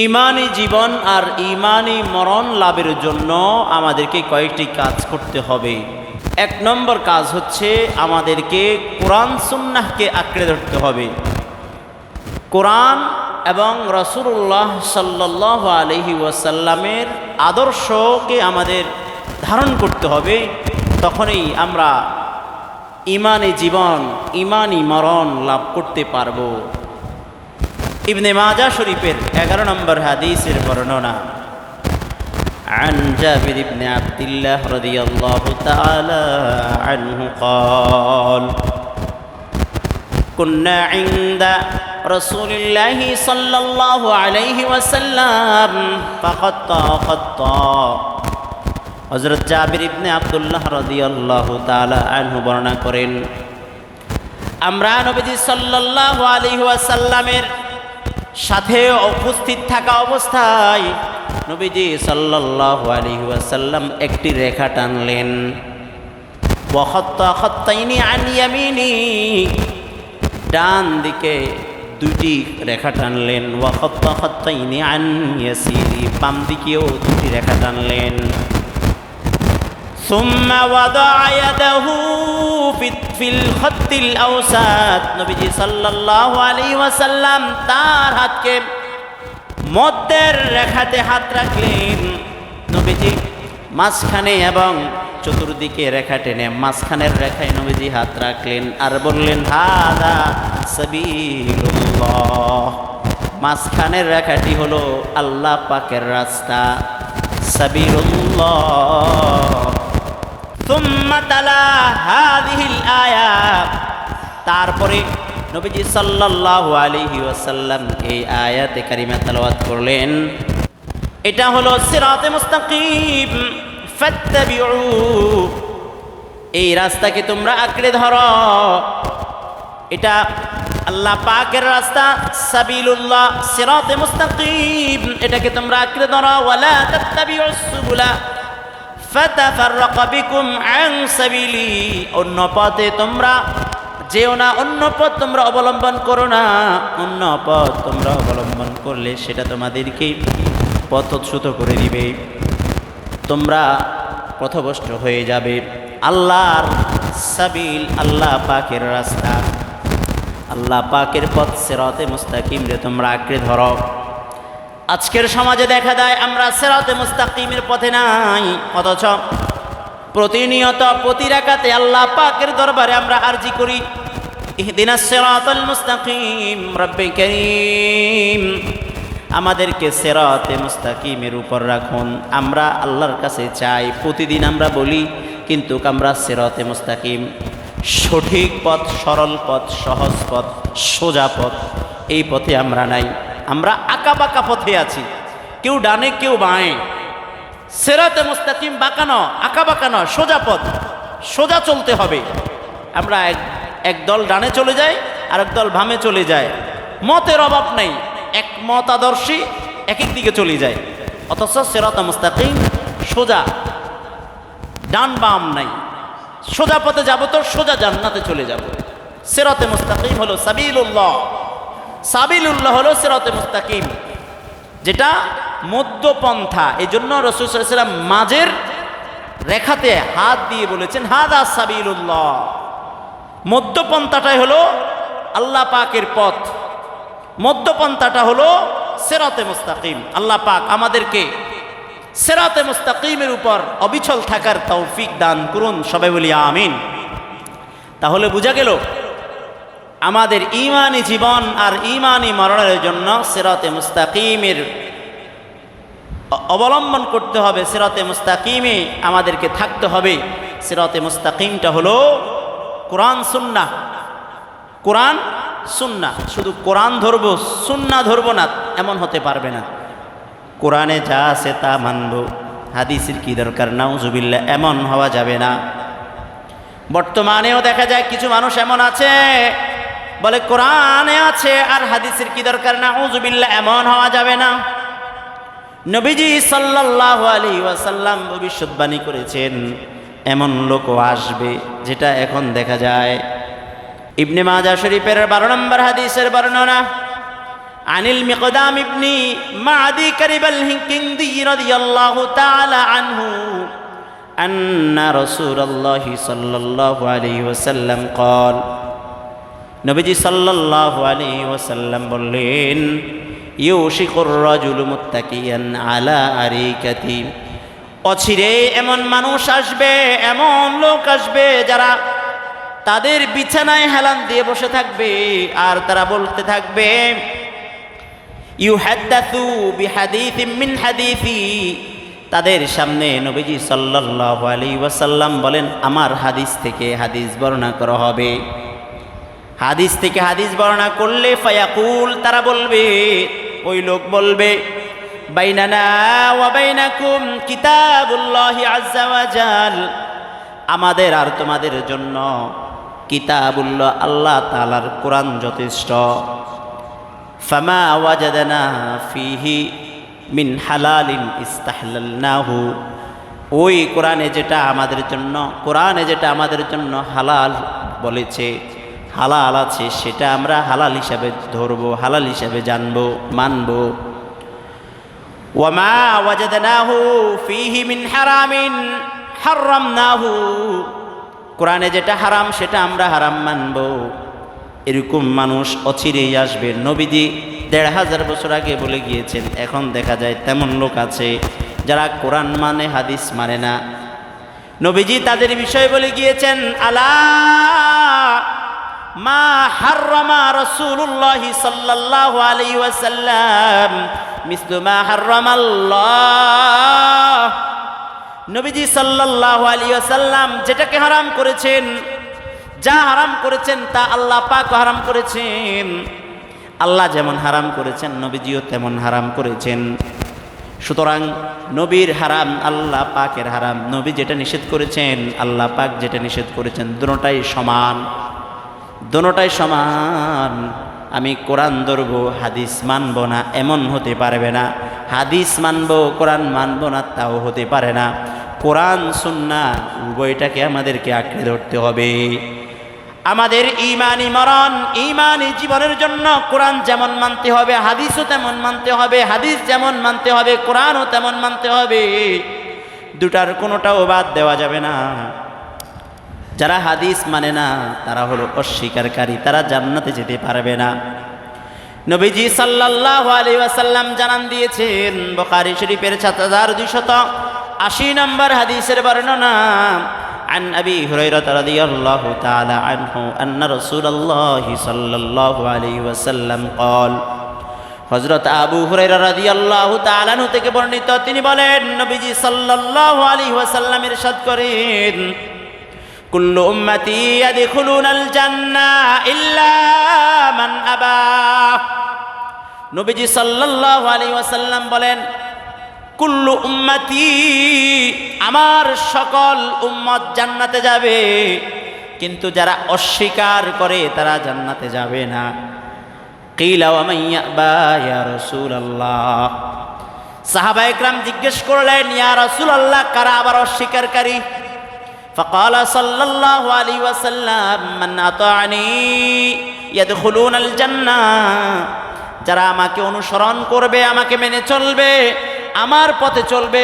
ইমানি জীবন আর ইমানি মরণ লাভের জন্য আমাদেরকে কয়েকটি কাজ করতে হবে। এক নম্বর কাজ হচ্ছে আমাদেরকে কোরআন সুন্নাহকে আঁকড়ে ধরতে হবে। কোরআন এবং রসুল্লাহ সাল্লাহ আলহি ওয়াসাল্লামের আদর্শকে আমাদের ধারণ করতে হবে। তখনই আমরা ইমানি জীবন, ইমানি মরণ লাভ করতে পারব। ইবনে মাজা শরীফের এগারো নম্বর হাদিসের বর্ণনা عن جابر بن عبد الله رضي الله تعالى عنه قال كنا عند رسول الله صلى الله عليه وسلم فخطى خطا হজরত জাবির ইবনে আবদুল্লাহ রাদিয়াল্লাহু তাআলা আনহু বর্ণনা করেন আমরা নবীজি সাল্লাল্লাহু আলাইহি ওয়াসাল্লামের সাথে উপস্থিত থাকা অবস্থায় নবীজি সাল্লাল্লাহু আলাইহি ওয়াসাল্লাম একটি রেখা টানলেন। ওয়াখাত্তা খাত্তাইনি আন ইয়ামিনি। ডান দিকে দুটি রেখা টানলেন। ওয়াখাত্তা খাত্তাইনি আন ইয়াসিরি। বাম দিকেও দুটি রেখা টানলেন। ثم وضع يده في في الخط الاوسط নবীজি সাল্লাল্লাহু আলাইহি ওয়াসাল্লাম তার হাতকে মধ্যের রেখাতে হাত রাখলেন নবীজি মাঝখানে এবং চতুর্দিকে রেখা টেনে মাঝখানের রেখায় নবীজি হাত রাখলেন আর বললেন হাদা সাবিলুল্লাহ মাঝখানের রেখাটি হলো আল্লাহ পাকের রাস্তা সাবিলুল্লাহ তারপরে নবীজি সাল্লাল্লাহু আলাইহি ওয়াসাল্লাম এই আয়াতে কারিমা তেলাওয়াত করলেন। এটা হলো সিরাতে মুস্তাকিম এই রাস্তাকে তোমরা আঁকড়ে ধরো। এটা আল্লাহ পাকের রাস্তা, সাবিলুল্লাহ, সিরাতে মুস্তাকিম, এটাকে তোমরা আঁকড়ে ধরো। ওয়ালা তাত্তাবিউস সুবুলা। অন্য পথে তোমরা যেও না, অন্য পথ তোমরা অবলম্বন করো না। অন্য পথ তোমরা অবলম্বন করলে সেটা তোমাদেরকে পথচ্যুত করে দিবে। তোমরা পথভ্রষ্ট হয়ে যাবে। আল্লাহর সাবিল, আল্লাহ পাকের রাস্তা। আল্লাহ পাকের পথ সেরতে মুস্তাকিম রে তোমরা আঁকড়ে ধরো। আজকের সমাজে দেখা দেয় আমরা সেরাতে মুস্তাকিমের পথে নাই, অথচ প্রতিনিয়ত প্রতি রাকাতে আল্লাহ পাকের দরবারে আমরা আরজি করি। করিম। আমাদেরকে সেরাতে মুস্তাকিমের উপর রাখুন। আমরা আল্লাহর কাছে চাই, প্রতিদিন আমরা বলি, কিন্তু আমরা সেরাতে মুস্তাকিম। সঠিক পথ, সরল পথ, সহজ পথ, সোজা পথ, এই পথে আমরা নাই। আমরা আঁকা বাঁকা পথে আছি। কেউ ডানে, কেউ বাঁয়ে। সেরাতে মুস্তাকিম বাঁকানো আঁকা বাঁকানো সোজা পথ, সোজা চলতে হবে। আমরা এক এক দল ডানে চলে যাই আর এক দল ভামে চলে যায়। মতের অভাব নেই, এক মত আদর্শী এক এক দিকে চলে যায়। অথচ সেরাতে মুস্তাকিম সোজা, ডান বাম নাই। সোজা পথে যাব তো সোজা জান্নাতে চলে যাব। সেরাতে মুস্তাকিম হলো সাবিলুল্লাহ। সাবিলুল্লাহ হলো সেরাতে মুস্তাকিম, যেটা মধ্যপন্থা। এই জন্য রসুলাম মাঝের রেখাতে হাত দিয়ে বলেছেন, হাদা সাবিলুল্লাহ। মধ্যপন্থাটাই হলো আল্লাহ পাকের পথ। মধ্যপন্থাটা হলো সেরাতে মুস্তাকিম, আল্লাহ পাক আমাদেরকে সেরাতে মুস্তাকিমের উপর অবিচল থাকার তৌফিক দান করুন, সবাই বলি আমিন। তাহলে বোঝা গেল আমাদের ইমানি জীবন আর ইমানি মরণের জন্য সিরাতে মুস্তাকিমের অবলম্বন করতে হবে। সিরাতে মুস্তাকিমে আমাদেরকে থাকতে হবে। সিরাতে মুস্তাকিমটা হলো কোরআন সুন্না কোরআন সুন্না শুধু কোরআন ধরবো সুন্না ধরবো না, এমন হতে পারবে না। কোরআনে যা আছে তা মানব। হাদিসের কি দরকার? নাউজুবিল্লা এমন হওয়া যাবে না। বর্তমানেও দেখা যায় কিছু মানুষ এমন আছে বলে কোরআনে আছে আর হাদিসের কি দরকার না উজুবিল্লা এমন হওয়া যাবে না নবীজি সাল্লাল্লাহু আলাইহি ওয়াসাল্লাম ভবিষ্যৎবাণী করেছেন এমন লোকও আসবে যেটা এখন দেখা যায় ইবনে মাজা শরীফের বারো নম্বর হাদিসের বর্ণনা عن المقدام بن معدي كرب الهندي رضي الله تعالى عنه أن رسول الله صلى الله عليه وسلم قال নবীজি সাল্লাল্লাহু আলাইহি ওয়াসাল্লাম বললেন, ইউশিকুর রাজুলু মুত্তাকিয়ান আলা আরিকাতি। অচিরে এমন মানুষ আসবে, এমন লোক আসবে যারা তাদের বিছানায় হেলান দিয়ে বসে থাকবে আর তারা বলতে থাকবে ইউহাদ্দাথু বিহাদিথিম মিন হাদিথি তাদের সামনে নবীজি সাল্লাল্লাহু আলাইহি ওয়াসাল্লাম বলেন, আমার হাদিস থেকে হাদিস বর্ণনা করা হবে। হাদিস থেকে হাদিস বর্ণনা করলে ফায়াকুল, তারা বলবে, ওই লোক বলবে, বাইনানা ওয়া বাইনাকুম কিতাবুল্লাহি আজ্জা ওয়া জাল। আমাদের আর তোমাদের জন্য কিতাবুল্লাহ আল্লাহ তালার কোরআন যথেষ্ট। ফামা ওয়াজাদানা ফিহি মিন হালালিন ইস্তাহলালনাহু। ওই কোরআনে যেটা আমাদের জন্য, কোরআনে যেটা আমাদের জন্য হালাল বলেছে হালাল আছে, সেটা আমরা হালাল হিসাবে ধরবো, হালাল হিসাবে জানব, মানবো। ওয়ামা মিন হারামিন কোরআনে যেটা হারাম, সেটা আমরা হারাম মানব। এরকম মানুষ অচিরেই আসবে। নবীজি দেড় হাজার বছর আগে বলে গিয়েছেন, এখন দেখা যায় তেমন লোক আছে যারা কোরআন মানে হাদিস মানে না। নবীজি তাদের বিষয় বলে গিয়েছেন, আলা মা হাররামা রাসূলুল্লাহি সাল্লাল্লাহু আলাইহি ওয়াসাল্লাম, মিসলু মা হাররামাল্লাহ। নবীজি সাল্লাল্লাহু আলাইহি ওয়াসাল্লাম যেটাকে হারাম করেছেন, যা হারাম করেছেন তা আল্লাহ পাক হারাম করেছেন। আল্লাহ যেমন হারাম করেছেন, নবীজিও তেমন হারাম করেছেন। সুতরাং নবীর হারাম আল্লাহ পাকের হারাম। নবী যেটা নিষেধ করেছেন, আল্লাহ পাক যেটা নিষেধ করেছেন, দুটোটাই সমান। দুটোটাই সমান। আমি কোরআন ধরবো, হাদিস মানব না, এমন হতে পারবে না। হাদিস মানব, কোরআন মানব না, তাও হতে পারে না। কোরআন, সুন্না, উভয়টাকে আমাদেরকে আঁকড়ে ধরতে হবে। আমাদের ইমানি মরণ ইমানি জীবনের জন্য কোরআন যেমন মানতে হবে, হাদিসও তেমন মানতে হবে, হাদিস যেমন মানতে হবে, কোরআনও তেমন মানতে হবে। দুটার কোনোটাও বাদ দেওয়া যাবে না। যারা হাদিস মানে না তারা হলো অস্বীকারী তারা জান্নাতে যেতে পারবে না নবীজি সাল্লাল্লাহু আলাইহি ওয়াসাল্লাম জানান দিয়েছেন বুখারী শরীফের 7280 নম্বর হাদিসের বর্ণনা عن أبي هريرة رضي الله تعالى عنه أن رسول الله صلى الله عليه وسلم قال হজরত আবু হুরাইরা রাদিয়াল্লাহু তাআলা আনহু থেকে বর্ণিত তিনি বলেন নবীজি সাল্লাল্লাহু আলাইহি ওয়াসাল্লাম ইরশাদ করেন কুল্লু উম্মতি ইয়াদখুলুনাল জান্নাহ ইল্লা মান আবা। নবীজি সাল্লাল্লাহু আলাইহি ওয়াসাল্লাম বলেন, কুল্লু উম্মতি আমার সকল উম্মত জান্নাতে যাবে, কিন্তু যারা অস্বীকার করে তারা জান্নাতে যাবে না। কিলা রাসূলুল্লাহ। সাহাবা একরাম জিজ্ঞেস করলেন, ইয়া রাসূলুল্লাহ, কারা আবার অস্বীকারী? فقال صلى الله عليه وسلم من أطاعني يدخلون الجنة যারা আমাকে অনুসরণ করবে আমাকে মেনে চলবে আমার পথে চলবে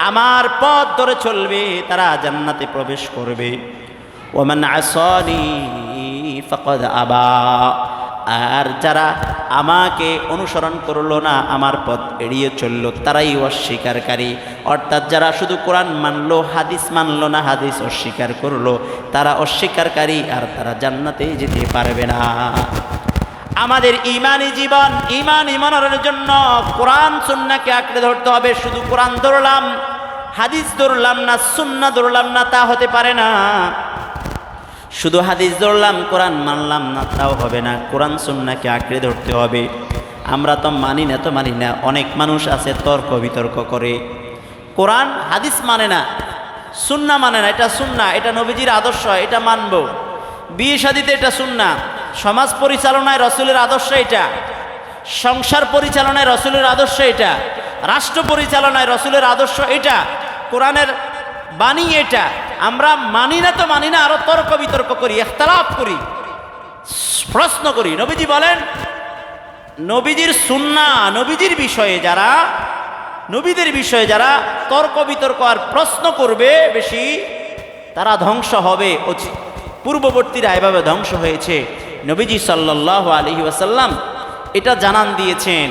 আমার পথ ধরে চলবে তারা জান্নাতে প্রবেশ করবে ওমান আসনি ফকদ আবা আর যারা আমাকে অনুসরণ করল না, আমার পথ এড়িয়ে চলল, তারাই অস্বীকারী অর্থাৎ যারা শুধু কোরআন মানলো, হাদিস মানলো না, হাদিস অস্বীকার করল, তারা অস্বীকারী আর তারা জান্নাতে যেতে পারবে না। আমাদের ইমানি জীবন, ইমান ইমানের জন্য কোরআন, সুন্নাকে আঁকড়ে ধরতে হবে। শুধু কোরআন ধরলাম, হাদিস ধরলাম না, সুন্না ধরলাম না, তা হতে পারে না। শুধু হাদিস ধরলাম, কোরআন মানলাম না, তাও হবে না। কোরআন সুন্নাকে আঁকড়ে ধরতে হবে। আমরা তো মানি না, তো মানি না। অনেক মানুষ আছে তর্ক বিতর্ক করে। কোরআন হাদিস মানে না সুন্না মানে না। এটা সুন্না এটা নবীজির আদর্শ, এটা মানব। বিয়ে শাদিতে এটা সুন্না সমাজ পরিচালনায় রসুলের আদর্শ এটা। সংসার পরিচালনায় রসুলের আদর্শ এটা। রাষ্ট্র পরিচালনায় রসুলের আদর্শ এটা। কোরআনের বাণী এটা। আমরা মানি না তো মানি না, আরও তর্ক বিতর্ক করি এখতালাফ করি, প্রশ্ন করি। নবীজি বলেন, নবীজির সুন্না নবীজির বিষয়ে যারা, নবীদের বিষয়ে যারা তর্ক বিতর্ক আর প্রশ্ন করবে বেশি, তারা ধ্বংস হবে। পূর্ববর্তীরা এভাবে ধ্বংস হয়েছে। নবীজি সাল্লাহ আলহি ওয়াসাল্লাম এটা জানান দিয়েছেন।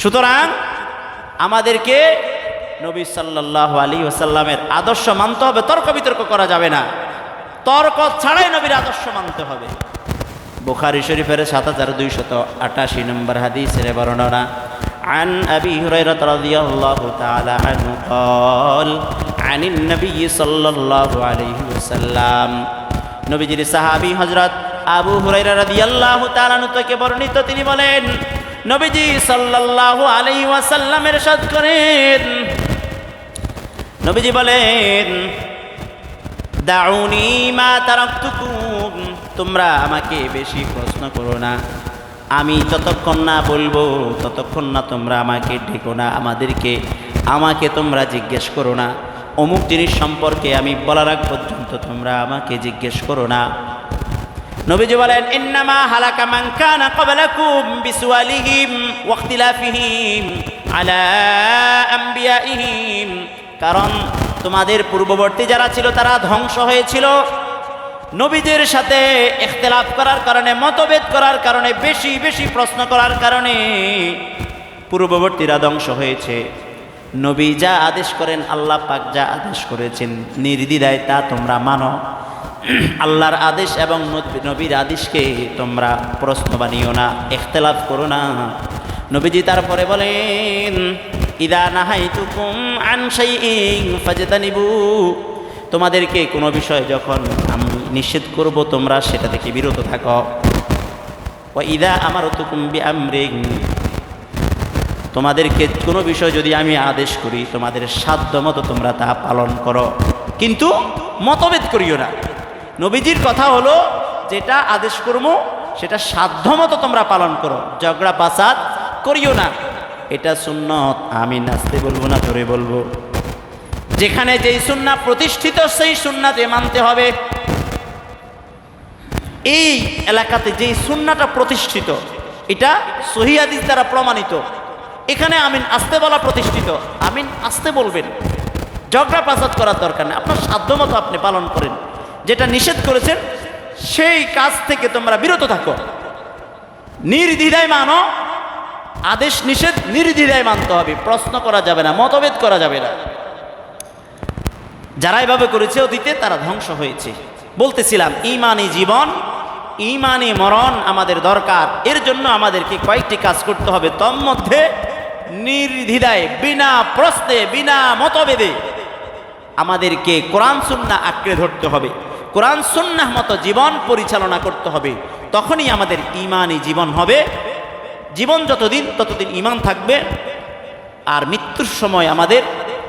সুতরাং আমাদেরকে নবী সাল্লাহ আলী ওসাল্লামের আদর্শ মানতে হবে তর্ক বিতর্ক করা যাবে না তর্ক ছাড়াই নবীর আদর্শ মানতে হবে বুখারি শরীফের সাত হাজার দুইশত আটাশি নম্বর হাদিসের বর্ণনা عن أبي هريرة رضي الله تعالى عنه قال عن النبي صلى الله عليه وسلم নবীজির সাহাবী হযরত আবু হুরায়রা রাদিয়াল্লাহু তাআলা আনহু থেকে বর্ণিত তিনি বলেন নবীজি সাল্লাল্লাহু আলাইহি ওয়াসাল্লাম ইরশাদ করেন নবীজি বলেন, দাউনি মা তারাকতুকুম, তোমরা আমাকে বেশি প্রশ্ন করো না। আমি যতক্ষণ না বলব, ততক্ষণ না তোমরা আমাকে ডেকো না, আমাদেরকে, আমাকে তোমরা জিজ্ঞেস করো না। অমুক জিনিস সম্পর্কে আমি বলার আগ পর্যন্ত তোমরা আমাকে জিজ্ঞেস করো না। নবীজি বলেন, ইন্নামা হালাকা মান কানা ক্বাবলাকুম বিসুয়ালিহিম ওয়া ইখতিলাফিহিম আলা আম্বিয়াইহিম কারণ তোমাদের পূর্ববর্তী যারা ছিল, তারা ধ্বংস হয়েছিল। নবীদের সাথে ইখতিলাফ করার কারণে, মতভেদ করার কারণে, বেশি বেশি প্রশ্ন করার কারণে পূর্ববর্তীরা ধ্বংস হয়েছে। নবী যা আদেশ করেন, আল্লাহ পাক যা আদেশ করেছেন, নির্দ্বিধায় তা তোমরা মানো। আল্লাহর আদেশ এবং নবী- নবীর আদেশকে তোমরা প্রশ্ন বানিও না, ইখতিলাফ করো না। নবীজি তারপরে বলেন ইদা নাহাইতুকুম আন শাইইন ফাজতানিবু। তোমাদেরকে কোনো বিষয় যখন আমি নিষেধ করব, তোমরা সেটা থেকে বিরত থাকো। ও ইদা আমার তুকুম্বি আমরিং তোমাদেরকে কোনো বিষয় যদি আমি আদেশ করি, তোমাদের সাধ্য মতো তোমরা তা পালন করো। কিন্তু মতভেদ করিও না। নবীজির কথা হলো, যেটা আদেশ করব, সেটা সাধ্য মতো তোমরা পালন করো। ঝগড়া পাসাদ করিও না। এটা সুন্নত। আমি নাচতে বলব না, ধরে বলব। যেখানে যেই সুন্না প্রতিষ্ঠিত, সেই সুন্নাতে মানতে হবে। এই এলাকাতে যেই সুন্নাটা প্রতিষ্ঠিত, এটা সহিয়াদিস দ্বারা প্রমাণিত। এখানে আমিন আসতে বলা প্রতিষ্ঠিত। আমিন আসতে বলবেন। ঝগড়া প্রাসাদ করার দরকার নেই। আপনার সাধ্যমতো আপনি পালন করেন। যেটা নিষেধ করেছেন, সেই কাজ থেকে তোমরা বিরত থাকো। নির্দ্বিধায় মানো আদেশ নিষেধ নির্দ্বিধায় মানতে হবে, প্রশ্ন করা যাবে না, মতভেদ করা যাবে না। যারা এভাবে করেছে অতীতে, তারা ধ্বংস হয়েছে। বলতেছিলাম, ইমানি জীবন, ইমানি মরণ আমাদের দরকার। এর জন্য আমাদেরকে কয়েকটি কাজ করতে হবে। তন্মধ্যে নির্দ্বিধায়, বিনা প্রশ্নে, বিনা মতভেদে আমাদেরকে কোরআন সুন্না আঁকড়ে ধরতে হবে। কোরআন, সুন্নাহ মতো জীবন পরিচালনা করতে হবে। তখনই আমাদের ইমানি জীবন হবে। জীবন যতদিন, ততদিন ইমান থাকবে। আর মৃত্যুর সময় আমাদের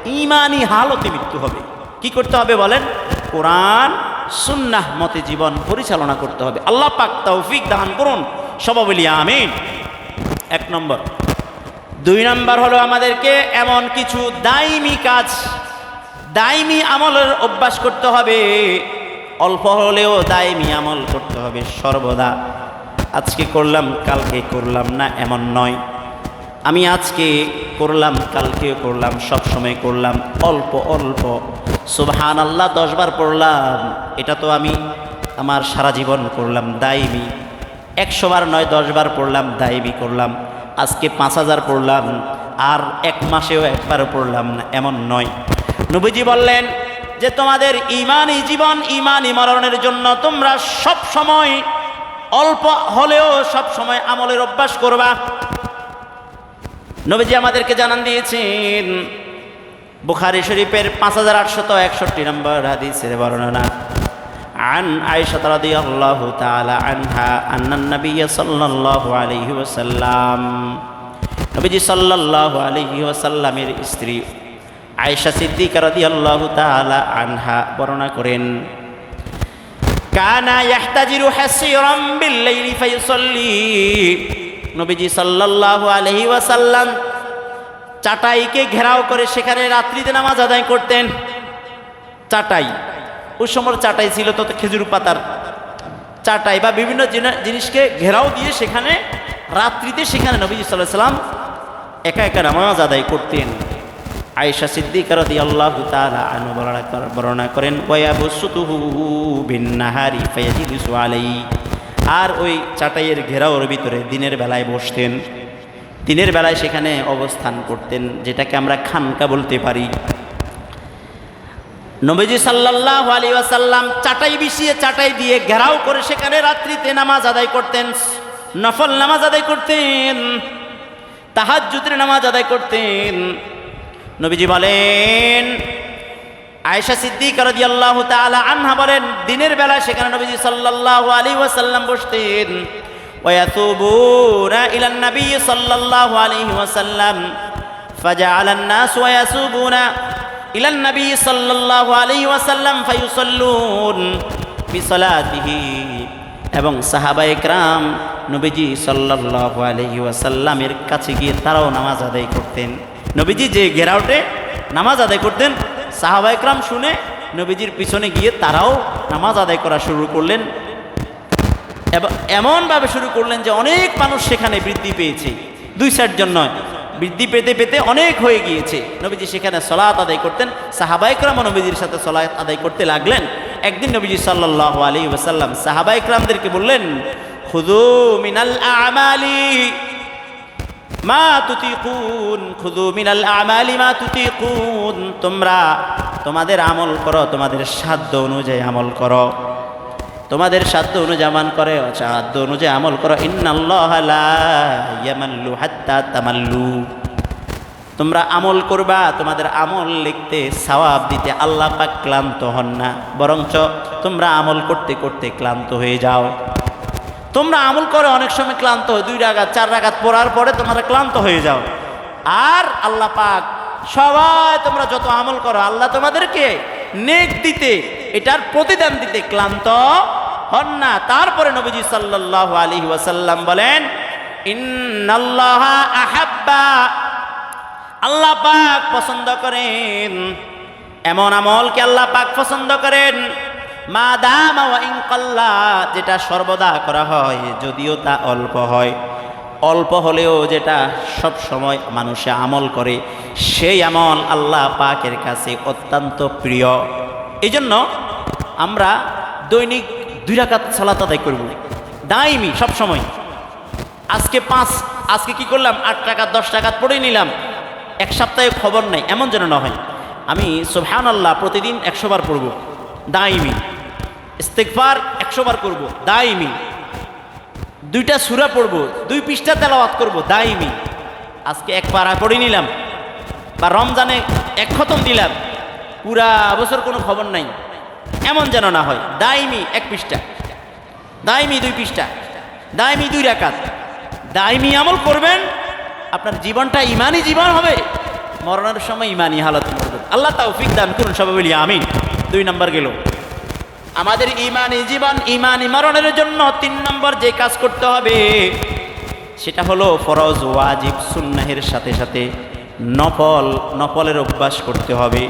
ইমানি হালতে মৃত্যু হবে। কি করতে হবে বলেন? কোরআন, সুন্নাহ মতে জীবন পরিচালনা করতে হবে। আল্লাহ পাক তৌফিক দান করুন। সব বলি আমিন। এক নম্বর। দুই নম্বর হলো আমাদেরকে এমন কিছু দাইমি কাজ দাইমি আমলের অভ্যাস করতে হবে। অল্প হলেও দাইমি আমল করতে হবে সর্বদা। আজকে করলাম, কালকে করলাম না, এমন নয়। আমি আজকে করলাম, কালকেও করলাম সব সময় করলাম, অল্প অল্প। সুবহান আল্লাহ দশবার পড়লাম। এটা তো আমি আমার সারা জীবন করলাম দাইমি একশো বার নয়, দশবার পড়লাম দাইমি করলাম। আজকে পাঁচ হাজার পড়লাম, আর এক মাসেও একবারও পড়লাম না, এমন নয়। নবীজি বললেন যে, তোমাদের ইমানই জীবন, ইমানই মরণের জন্য তোমরা সব সময় অল্প হলেও সব সময় আমলের অভ্যাস করবা নবীজি আমাদেরকে জানান দিয়েছেন বুখারি শরীফের পাঁচ হাজার আটশত একষট্টি নম্বর হাদিসের বর্ণনা عن عائشة رضي الله تعالى عنها أن النبي صلى الله عليه وسلم নবীজি সাল্লাল্লাহু আলাইহি ওয়াসাল্লামের স্ত্রী আয়েশা সিদ্দিকা রাদিয়াল্লাহু তাআলা আনহা বর্ণনা করেন কানা ইয়াহতাজিরু হাসিরাম বিল-লাইলি ফায়ুসাল্লি নবীজি সাল্লাল্লাহু আলাইহি ওয়াসাল্লাম চাটাইকে ঘেরাও করে সেখানে রাত্রিতে নামাজ আদায় করতেন। চাটাই। ওই সময় চাটাই ছিল তত খেজুর পাতার। চাটাই বা বিভিন্ন জিনিসকে ঘেরাও দিয়ে সেখানে রাত্রিতে সেখানে নবীজি সাল্লাহ সাল্লাম একা একা নামাজ আদায় করতেন। আয়েশা সিদ্দিকার দি আল্লাহ বর্ণনা করেন আর ওই চাটাইয়ের ঘেরাওর ভিতরে দিনের বেলায় বসতেন। দিনের বেলায় সেখানে অবস্থান করতেন, যেটাকে আমরা খানকা বলতে পারি। নবীজি সাল্লাল্লাহু আলাইহি ওয়াসাল্লাম চাটাই বিছিয়ে চাটাই দিয়ে ঘেরাও করে সেখানে রাত্রিতে নামাজ আদায় করতেন, নফল নামাজ আদায় করতেন, তাহাজ্জুদের নামাজ আদায় করতেন নবীজি বলেন আয়েশা সিদ্দিক রাদিয়াল্লাহু তাআলা আনহা বলেন দিনের বেলা সেখানে নবীজি সাল্লাল্লাহু আলাইহি ওয়াসাল্লাম বসতেন ওয়ায়াতুবুনা ইলান নবী সাল্লাল্লাহু আলাইহি ওয়াসাল্লাম فجعل الناس ويسوبون إلى النبي صلى الله عليه وسلم فيصلون بصلاته এবং সাহাবা একরাম নবীজি সাল্লাল্লাহু আলাইহি ওয়াসাল্লামের কাছে গিয়ে তারাও নামাজ আদায় করতেন নবীজি যে ঘেরাওটে নামাজ আদায় করতেন, সাহাবা একরাম শুনে নবীজির পিছনে গিয়ে তারাও নামাজ আদায় করা শুরু করলেন। এমনভাবে শুরু করলেন যে অনেক মানুষ সেখানে বৃদ্ধি পেয়েছে। দুই চারজন নয়। বৃদ্ধি পেতে পেতে অনেক হয়ে গিয়েছে। নবীজি সেখানে সলাৎ আদায় করতেন। সাহাবাইকরাম নবীজির সাথে সলাৎ আদায় করতে লাগলেন। একদিন নবীজি সাল্লাহ আলী ওসাল্লাম সাহাবাইকরামদেরকে বললেন খুদু মিনাল আমালি। মা তুতিকুন খুদু মিনাল আমালি মা তুতিকুন। তোমরা তোমাদের আমল করো, তোমাদের সাধ্য অনুযায়ী আমল করো। তোমাদের সাধ্য অনুযায়ী আমল করে, সাধ্য অনুযায়ী আমল করো। ইন্নাল্লাহ হাত্তা তামাল্লু। তোমরা আমল করবা, তোমাদের আমল লিখতে, সওয়াব দিতে আল্লাহ পাক ক্লান্ত হন না। বরঞ্চ তোমরা আমল করতে করতে ক্লান্ত হয়ে যাও। তোমরা আমল করে অনেক সময় ক্লান্ত হয়, দুই রাগাত, চার রাগাত পড়ার পরে তোমরা ক্লান্ত হয়ে যাও। আর আল্লাহ পাক সবাই তোমরা যত আমল করো, আল্লাহ তোমাদেরকে নেক দিতে, এটার প্রতিদান দিতে ক্লান্ত হন না। তারপরে নবীজি সাল্লাল্লাহু আলাইহি ওয়াসাল্লাম বলেন আহাব্বা। আল্লাহ পাক পছন্দ করেন। এমন আমলকে আল্লাহ পাক পছন্দ করেন? মা দাম যেটা সর্বদা করা হয়, যদিও তা অল্প হয়। অল্প হলেও যেটা সব সময় মানুষে আমল করে, সেই আমল আল্লাহ পাকের কাছে অত্যন্ত প্রিয়। এই জন্য আমরা দৈনিক দুই রাকাত সালাত আদায় করব। দাইমি, সব সময়। আজকে পাঁচ, আজকে কি করলাম? আট টাকা দশ টাকা পড়ে নিলাম। এক সপ্তাহে খবর নাই, এমন যেন না হয়। আমি সোহান আল্লাহ প্রতিদিন একশোবার পড়ব। দাইমি। ইস্তেকবার একশো বার করব, দাইমি। দুইটা সুরা পড়ব, দুই পৃষ্ঠা তেলাওয়াত করব, দাইমি। আজকে এক পারা পড়ে নিলাম, বা রমজানে এক খতম দিলাম, পুরা বছর কোনো খবর নাই। এমন যেন না হয়, দাইমি এক পৃষ্ঠা, দাইমি দুই পৃষ্ঠা, দাইমি দুই রাকাত। দাইমি আমল করবেন, আপনার জীবনটা ইমানই জীবন হবে, মরণের সময় ইমানই হালত আল্লাহ তৌফিক দান করুন সবাই বলি, আমিন। দুই নম্বর গেল। আমাদের ইমানি জীবন, ইমানি মরণের জন্য তিন নম্বর যে কাজ করতে হবে, সেটা হলো ফরজ, ওয়াজিব, সুন্নাহের সাথে সাথে নফল, নফলের অভ্যাস করতে হবে।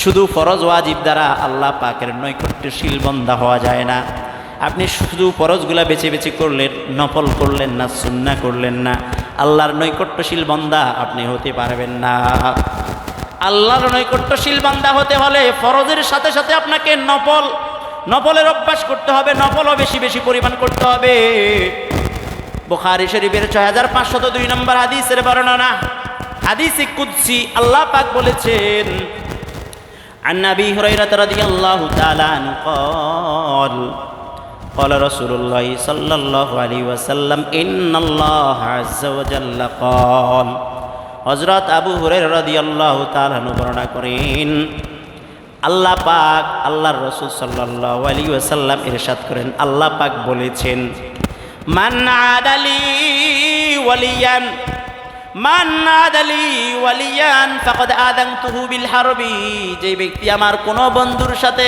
শুধু ফরজ, ওয়াজিব দ্বারা আল্লাহ পাকের নৈকট্যশীল বন্ধা হওয়া যায় না। আপনি শুধু ফরজগুলা বেছে বেছে করলেন, নফল করলেন না, সুন্না করলেন না, আল্লাহর নৈকট্যশীল বন্ধা আপনি হতে পারবেন না। আল্লাহর নৈকট্যশীল বান্দা হতে হলে ফরজের সাথে সাথে আপনাকে নফল নফলের অভ্যাস করতে হবে নফলও বেশি বেশি পরিমাণ করতে হবে বুখারি শরীফের ছয় হাজার পাঁচশত দুই নম্বর হাদিসের বর্ণনা হাদিস কুদ্সি আল্লাহ পাক বলেছেন عن ابي هريره رضي الله تعالى عنه قال قال رسول الله صلى الله عليه وسلم ان الله عز وجل قال হজরত আবু হুরের রাদিয়াল্লাহু তাআলা বর্ণনা করেন আল্লাহ পাক আল্লাহর রসুল সাল্লাল্লাহু আলাইহি ওয়াসাল্লাম ইরশাদ করেন, আল্লাহ পাক বলেছেন ওয়ালিয়ান ওয়ালিয়ান আদানতুহু বিল হারবি যে ব্যক্তি আমার কোনো বন্ধুর সাথে,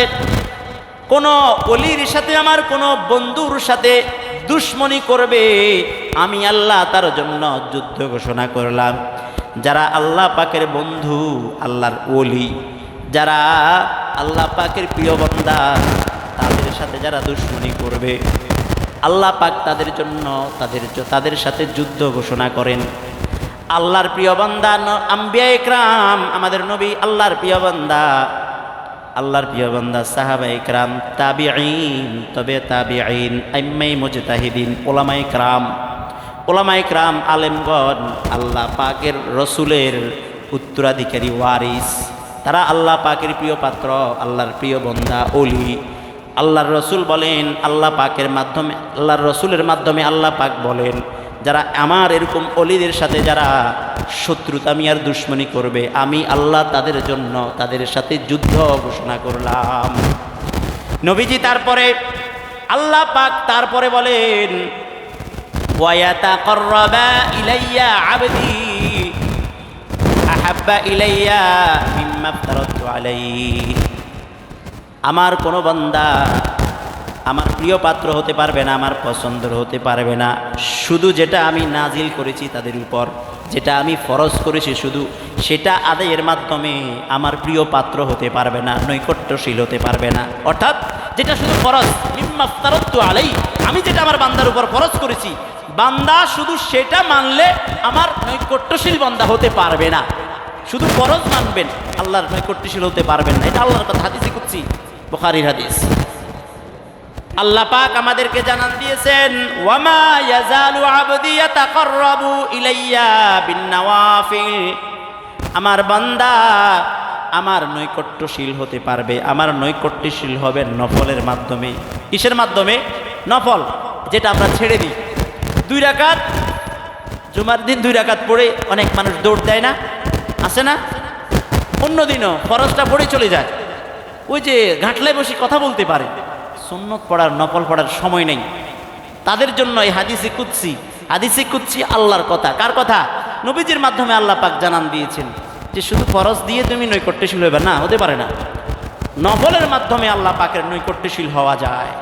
কোনো অলির সাথে, আমার কোনো বন্ধুর সাথে দুশ্মনী করবে, আমি আল্লাহ তার জন্য যুদ্ধ ঘোষণা করলাম। যারা আল্লাহ পাকের বন্ধু, আল্লাহর ওলি যারা আল্লাহ পাকের প্রিয় বন্দা, তাদের সাথে যারা দুশ্মনী করবে, আল্লাহ পাক তাদের জন্য তাদের তাদের সাথে যুদ্ধ ঘোষণা করেন। আল্লাহর প্রিয় বান্দা আম্বিয়া ইকরাম আমাদের নবী আল্লাহর প্রিয় বান্দা। আল্লাহর প্রিয় বান্দা, সাহাবা ইকরাম তাবিঈন, তবে তাবিঈন আইম্মাই মুজতাহিদিন, ওলামা ইকরাম ওলামা ইকরাম আলেমগণ, আল্লাহ পাকের রসুলের উত্তরাধিকারী ওয়ারিস। তারা আল্লাহ পাকের প্রিয় পাত্র, আল্লাহর প্রিয় বন্দা, অলি। আল্লাহর রসুল বলেন, আল্লাহ পাকের মাধ্যমে, আল্লাহর রসুলের মাধ্যমে আল্লাহ পাক বলেন, যারা আমার এরকম অলিদের সাথে যারা শত্রুতা আমি আর দুশ্মনী করবে, আমি আল্লাহ তাদের জন্য তাদের সাথে যুদ্ধ ঘোষণা করলাম। নবীজি তারপরে, আল্লাহ পাক তারপরে বলেন, ওয়ায়াতাকাররাবা ইলাইয়া আবদি। আহাব্বা আমার কোনো বান্দা আমার প্রিয় পাত্র হতে পারবে না, আমার পছন্দের হতে পারবে না। শুধু যেটা আমি নাজিল করেছি তাদের উপর, যেটা আমি ফরজ করেছি শুধু, সেটা আদায়ের মাধ্যমে আমার প্রিয় পাত্র হতে পারবে না, নৈকট্যশীল হতে পারবে না। অর্থাৎ যেটা শুধু ফরজ মিম্মাফতারত্ব আলাই আমি যেটা আমার বান্দার উপর ফরজ করেছি, বান্দা শুধু সেটা মানলে আমার নৈকট্যশীল বান্দা হতে পারবে না। শুধু ফরজ মানবেন, আল্লাহর নৈকট্যশীল হতে পারবেন না। এটা আল্লাহর কথা, হাদিসে করছি বুখারীর হাদিস। আল্লাহ পাক আমাদেরকে জানান দিয়েছেন, ওয়ামা ইয়াজালু আবদি ইয়াতাকাররাবু ইলাইয়া বিন্নাওয়াফিল। আমার বান্দা আমার নৈকট্যশীল হতে পারবে, আমার নৈকট্যশীল হবে নফলের মাধ্যমে। কিসের মাধ্যমে? নফল, যেটা আমরা ছেড়ে দিই। দুই রাকাত, জুমার দিন দুই রাকাত পড়ে অনেক মানুষ দৌড় দেয় না? আছে না? অন্য দিনও ফরজটা পড়ে চলে যায়। ওই যে ঘাটলে বসে কথা বলতে পারে। সুন্নত পড়ার, নকল পড়ার সময় নেই। তাদের জন্য এই হাদিসে কুৎসি হাদিসে কুৎসি আল্লাহর কথা। কার কথা? নবীজির মাধ্যমে আল্লাহ পাক জানান দিয়েছেন যে শুধু ফরজ দিয়ে তুমি নৈকট্যশীল হবে না, হতে পারে না। নফলের মাধ্যমে আল্লাহ পাকের নৈকট্যশীল হওয়া যায়।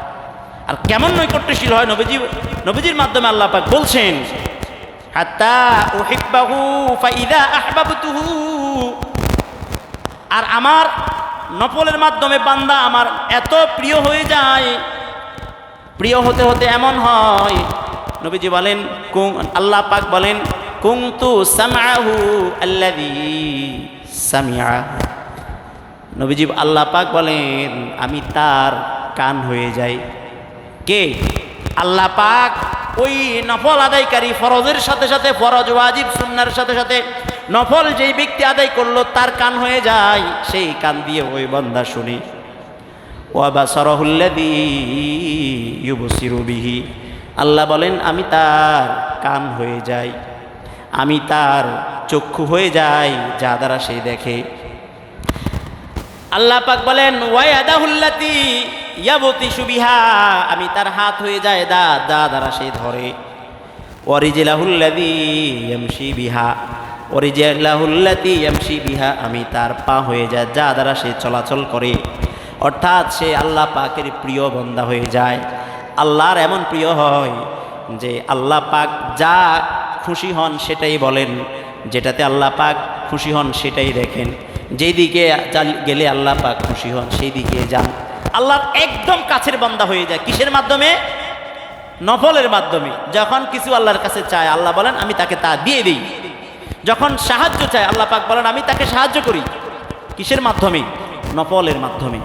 আর কেমন নৈকট্যশীল হয় নবীজি নবীজির মাধ্যমে আল্লাহ পাক বলছেন আর আমার নফলের মাধ্যমে বান্দা আমার এত প্রিয় হয়ে যায়, প্রিয় হতে হতে এমন হয়। নবীজি বলেন, কুং আল্লাহ পাক বলেন, কুংতু সামাহু সামিআ। নবীজি আল্লাহ পাক বলেন, আমি তার কান হয়ে যাই। কে? আল্লাহ পাক ওই নফল আদায়কারী ফরজের সাথে সাথে, ফরজ ওয়াজিব সুন্নার সাথে সাথে, নফল যেই ব্যক্তি আদায় করল, তার কান হয়ে যায়, সেই কান দিয়ে ওই বন্ধা শুনি ওয়াবা সরহুল্লাদি ইউবসিরু বিহি। আল্লাহ বলেন, আমি তার কান হয়ে যাই, আমি তার চক্ষু হয়ে যাই, যা দ্বারা সে দেখে। আল্লাহ পাক বলেন ওয়াদাহুল্লাতি ইয়াবতি সুবিহা আমি তার হাত হয়ে যায়, দা দা, দ্বারা সে ধরে। ওয়ারিজিলাহুল্লাদি ইয়ামশি বিহা, ওয়ারিজিলাহুল্লাতি ইয়ামশি বিহা, আমি তার পা হয়ে যায়, যা দ্বারা সে চলাচল করে। অর্থাৎ সে আল্লাহ পাকের প্রিয় বন্দা হয়ে যায়। আল্লাহর এমন প্রিয় হয় যে আল্লাহ পাক যা খুশি হন সেটাই বলেন, যেটাতে আল্লাহ পাক খুশি হন সেটাই দেখেন। যেই দিকে চাল- গেলে আল্লাহ পাক খুশি হন সেই দিকে যান। আল্লাহর একদম কাছের বান্দা হয়ে যায়। কিসের মাধ্যমে? নফলের মাধ্যমে। যখন কিছু আল্লাহর কাছে চায়, আল্লাহ বলেন, আমি তাকে তা দিয়ে দিই। যখন সাহায্য চায়, আল্লাহ পাক বলেন, আমি তাকে সাহায্য করি। কিসের মাধ্যমে? নফলের মাধ্যমে।